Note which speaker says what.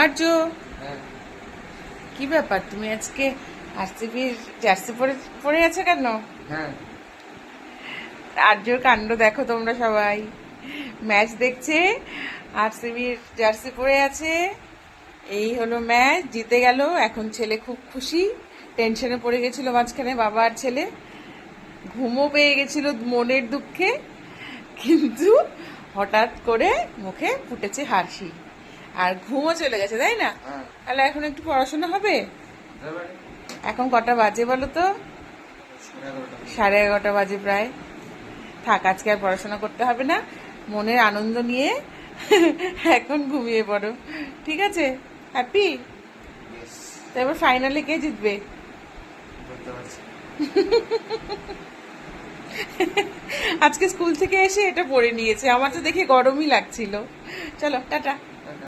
Speaker 1: আর্য কি ব্যাপার? তুমি আজকে আরসিবির জার্সি পরে পরে আছো কেন?
Speaker 2: হ্যাঁ।
Speaker 1: আর্যর কাণ্ড দেখো তোমরা সবাই। ম্যাচ দেখছে আরসিবির জার্সি পরে আছে। এই হলো ম্যাচ জিতে গেল। এখন ছেলে খুব খুশি। টেনশনে পড়ে গেছিল মাঝখানে বাবা আর ছেলে। ঘুমও পেয়ে গেছিল মনের দুঃখে। কিন্তু হঠাৎ করে মুখে ফুটেছে হাসি। আর ঘুমও চলে গেছে তাই না?
Speaker 2: হ্যাঁ।
Speaker 1: তাহলে এখন একটু পড়াশোনা হবে? এখন কটা বাজে বলো তো?
Speaker 2: সাড়ে এগারোটা।
Speaker 1: বাজে প্রায়। থাক আজকে আর পড়াশোনা করতে হবে না। মনের আনন্দ নিয়ে এখন ঘুমিয়ে পড়ো। ঠিক আছে? হ্যাপি
Speaker 2: বেশ
Speaker 1: তো এবার ফাইনালে কে জিতবে? আজকে স্কুল থেকে এসে এটা পরে নিয়েছে। আমার তো দেখে গরমই লাগছিল। চলো টাটা।